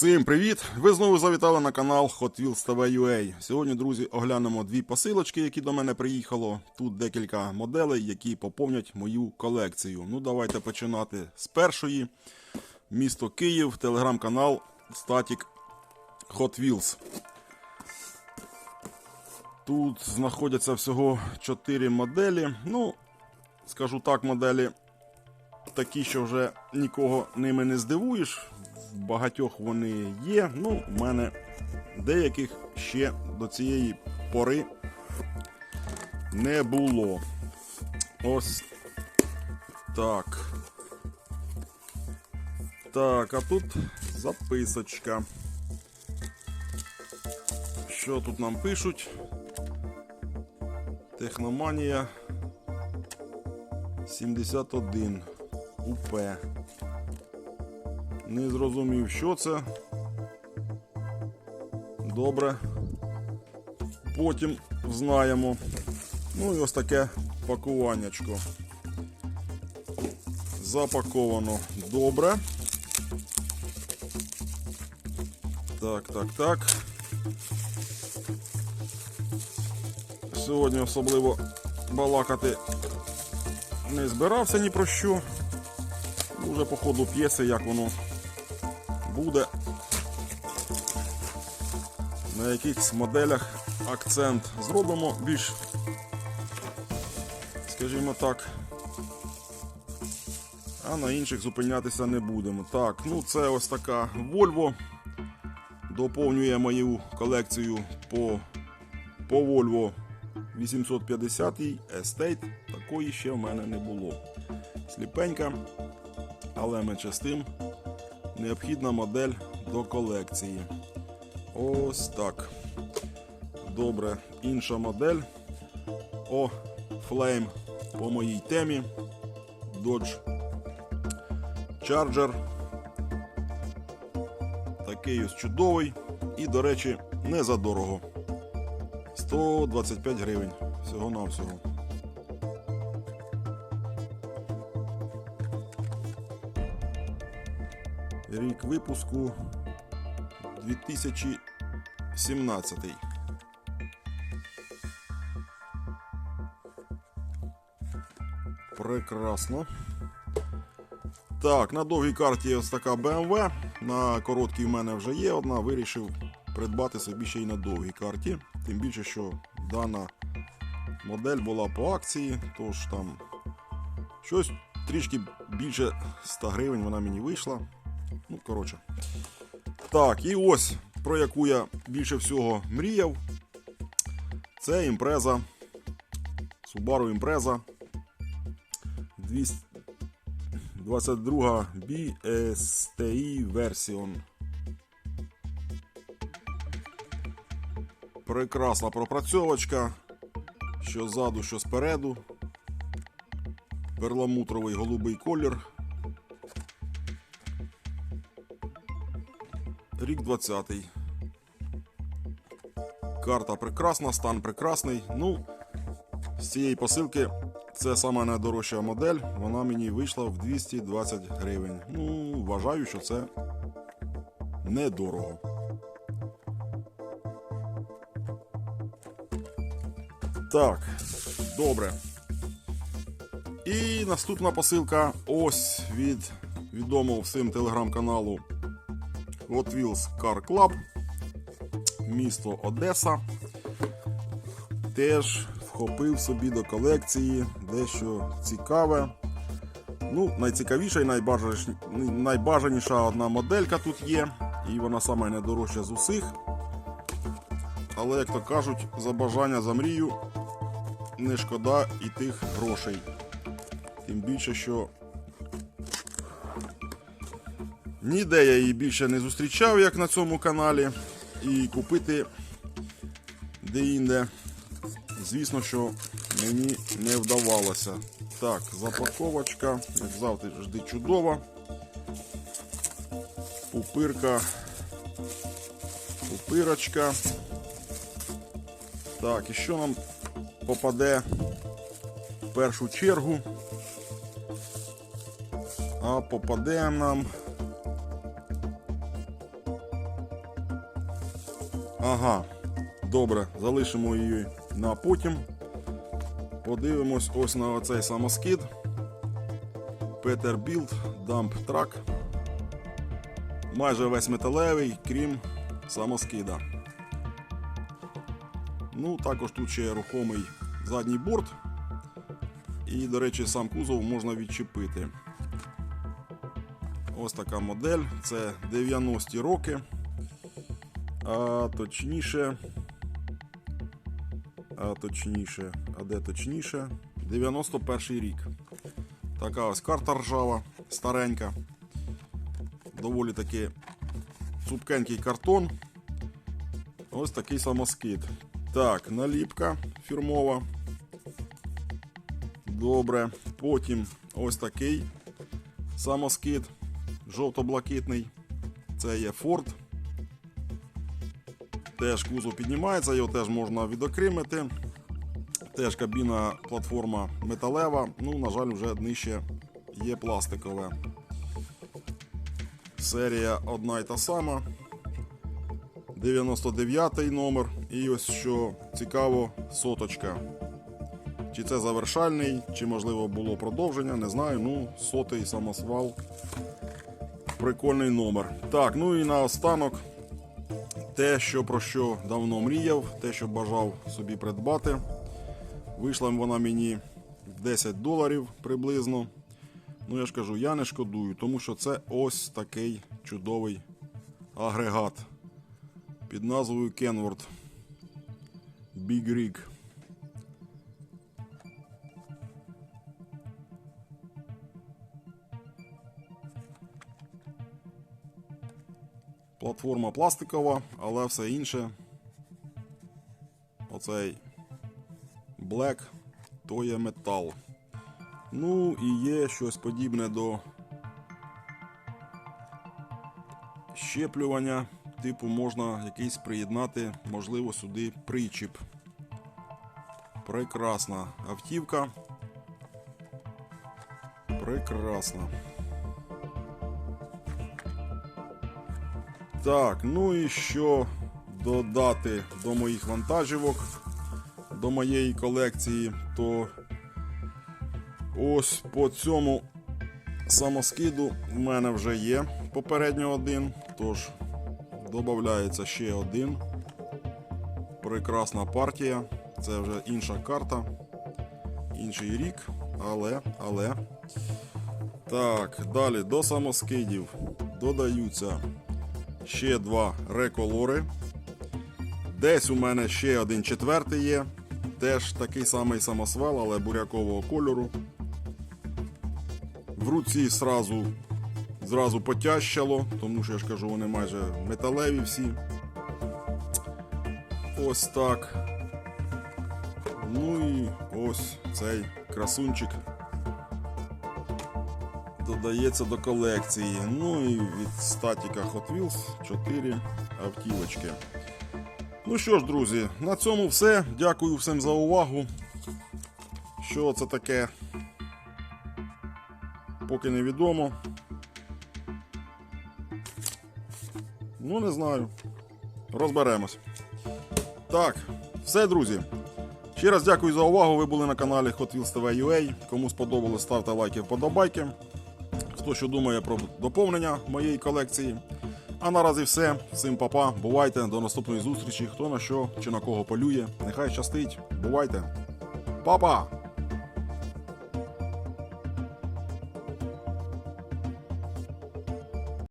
Всім привіт! Ви знову завітали на канал Hot Wheels TV.ua. Сьогодні, друзі, оглянемо дві посилочки, які до мене приїхало. Тут декілька моделей, які поповнять мою колекцію. Ну, давайте починати з першої. Місто Київ, телеграм-канал Static Hot Wheels. Тут знаходяться всього 4 моделі. Ну, скажу так, моделі такі, що вже нікого ними не здивуєш. В багатьох вони є. Ну, в мене деяких ще до цієї пори не було. Ось так. Так, а тут записочка. Що тут нам пишуть? Техноманія 71 УП. Не зрозумів, що це. Добре. Потім знаємо. Ну і ось таке пакуваннячко. Запаковано добре. Так, так, так. Сьогодні особливо балакати не збирався ні про що. Уже по ходу п'єси, як воно буде. На якихось моделях акцент зробимо більш, скажімо так. А на інших зупинятися не будемо. Так, ну це ось така Volvo. Доповнює мою колекцію по, по Volvo 850 Estate. Такої ще в мене не було. Сліпенька, але менше з тим необхідна модель до колекції. Ось так. Добре, інша модель. О, Flame по моїй темі. Dodge Charger. Такий ось чудовий. І, до речі, не задорого. 125 гривень. Всього-навсього. Рік випуску 2017. Прекрасно. Так, на довгій карті ось така BMW. На короткій в мене вже є одна. Вирішив придбати собі ще й на довгій карті. Тим більше, що дана модель була по акції, тож там щось трішки більше 100 гривень вона мені вийшла. Ну, коротше. Так, і ось про яку я більше всього мріяв. Це імпреза. Subaru Impreza 22 BSTI Version. Прекрасна пропрацьовочка. Що ззаду, що спереду. Перламутровий голубий колір. Рік 20-й. Карта прекрасна, стан прекрасний. Ну, з цієї посилки це сама найдорожча модель. Вона мені вийшла в 220 гривень. Ну, вважаю, що це недорого. Так, добре. І наступна посилка ось від відомого всім телеграм-каналу Hot Wheels Car Club, місто Одеса. Теж вхопив собі до колекції дещо цікаве. Ну, найцікавіша і найбажаніша, найбажаніша одна моделька тут є, і вона сама найдорожча з усіх. Але, як то кажуть, за бажання за мрію не шкода і тих грошей. Тим більше, що Ніде я її більше не зустрічав, як на цьому каналі. І купити де-інде, звісно, що мені не вдавалося. Так, запаковочка, як завжди чудова. Пупирка. Пупирочка. Так, і що нам попаде в першу чергу? А попаде нам Ага, добре, залишимо її на потім. Подивимось ось на оцей самоскид. Peterbilt Dump Truck. Майже весь металевий, крім самоскида. Ну, також тут ще рухомий задній борт. І, до речі, сам кузов можна відчепити. Ось така модель. Це 90-ті роки. А точніше. А точніше, а де точніше? 91 рік. Така ось карта ржава, старенька. Доволі таки цупкенький картон. Ось такий самоскид. Так, наліпка фірмова. Добре. Потім ось такий самоскид жовто-блакитний. Це є Ford. Теж кузов піднімається, його теж можна відокремити. Теж кабіна платформа металева. Ну, на жаль, вже нижче є пластикове. Серія одна й та сама. 99 номер. І ось що цікаво, соточка. Чи це завершальний, чи можливо було продовження, не знаю. Ну, сотий самосвал. Прикольний номер. Так, ну і наостанок те, що про що давно мріяв, те, що бажав собі придбати. Вийшла вона мені в 10 доларів приблизно. Ну, я ж кажу, я не шкодую, тому що це ось такий чудовий агрегат під назвою Kenworth Big Rig. Платформа пластикова, але все інше. Оцей Black то є метал. Ну і є щось подібне до щеплювання. Типу, можна якийсь приєднати, можливо, сюди причіп. Прекрасна автівка. Прекрасна. Так, ну і що додати до моїх вантажівок, до моєї колекції, то ось по цьому самоскиду в мене вже є попередньо один, тож додається ще один. Прекрасна партія. Це вже інша карта, інший рік, але, але. Так, далі до самоскидів додаються ще два реколори. Десь у мене ще один четвертий є. Теж такий самий самосвал, але бурякового кольору. В руці зразу, зразу потящало, тому що я ж кажу, вони майже металеві всі. Ось так. Ну і ось цей красунчик додається до колекції. Ну і від статіка Hot Wheels 4 автівочки. Ну що ж, друзі, на цьому все. Дякую всім за увагу. Що це таке? Поки невідомо. Ну, не знаю. Розберемось. Так, все, друзі. Ще раз дякую за увагу. Ви були на каналі Hot Wheels TV UA. Кому сподобалось, ставте лайки, вподобайки. Хто що думає про доповнення моєї колекції. А наразі все. Всім папа. Бувайте. До наступної зустрічі. Хто на що чи на кого полює. Нехай щастить. Бувайте. Папа!